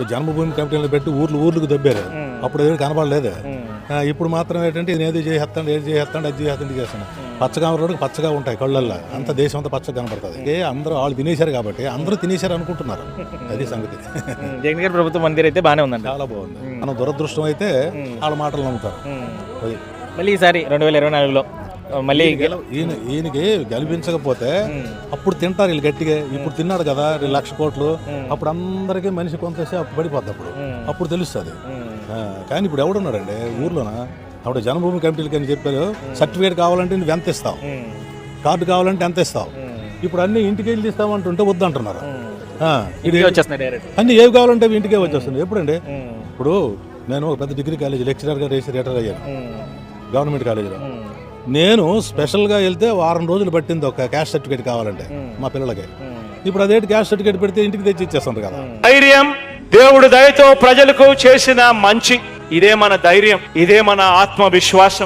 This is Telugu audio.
ఇప్పుడు జన్మభూమి కమిటీలు పెట్టి ఊర్లు ఊర్లకు దబ్బారు. అప్పుడు ఏది కనబడలేదు. ఇప్పుడు మాత్రం ఏంటంటే ఇది ఏది చేస్తాడు ఏది చేస్తాడు అది చేస్తాడు ఇది చేస్తాడు పచ్చగా రోడ్డు పచ్చగా ఉంటాయి కళ్ళల్లో. అంత దేశం అంతా పచ్చగా కనబడుతుంది. ఏ అందరూ వాళ్ళు తినేశారు కాబట్టి అందరూ తినేశారు అనుకుంటున్నారు. అది సంగతి. జగన్ గారి ప్రభుత్వం మందిర్ అయితే బాగానే ఉందండి. చాలా బాగుంది. మనం దురదృష్టం అయితే వాళ్ళ మాటలు నమ్ముతారు. అది. మళ్ళీ ఈసారి రెండు వేల ఇరవై నాలుగులో మళ్ళీ ఈయన ఈయనకి గెలిపించకపోతే అప్పుడు తింటారు వీళ్ళు గట్టిగా. ఇప్పుడు తిన్నాడు కదా రెండు లక్ష కోట్లు. అప్పుడు అందరికీ మనిషి కొంతసేపు అప్పు పడిపోద్ది అప్పుడు. అప్పుడు తెలుస్తుంది. కానీ ఇప్పుడు ఎవడున్నాడండి ఊర్లోన? అప్పుడు జన్మభూమి కమిటీలకి అని చెప్పారు. సర్టిఫికేట్ కావాలంటే నువ్వు ఎంత ఇస్తావు? కార్డు కావాలంటే ఎంత ఇస్తావు? ఇప్పుడు అన్ని ఇంటికి వెళ్ళి ఇస్తామంటుంటే వద్దంటున్నారు. అన్ని ఏవి కావాలంటే ఇంటికే వచ్చేస్తుంది ఎప్పుడండి? ఇప్పుడు నేను ఒక పెద్ద డిగ్రీ కాలేజ్ లెక్చరర్గా రేసి రిటైర్ అయ్యాను. గవర్నమెంట్ కాలేజీలో. నేను స్పెషల్గా వెళ్తే వారం రోజులు పట్టింది ఒక క్యాష్ సర్టిఫికేట్ కావాలంటే మా పిల్లలకి. ఇప్పుడు అదేంటి క్యాష్ సర్టిఫికేట్ పెడితే ఇంటికి తెచ్చి ఇచ్చేస్తుంది కదా. ధైర్యం దేవుడు దయతో ప్రజలకు చేసిన మంచి. ఇదే మన ధైర్యం ఇదే మన ఆత్మవిశ్వాసం.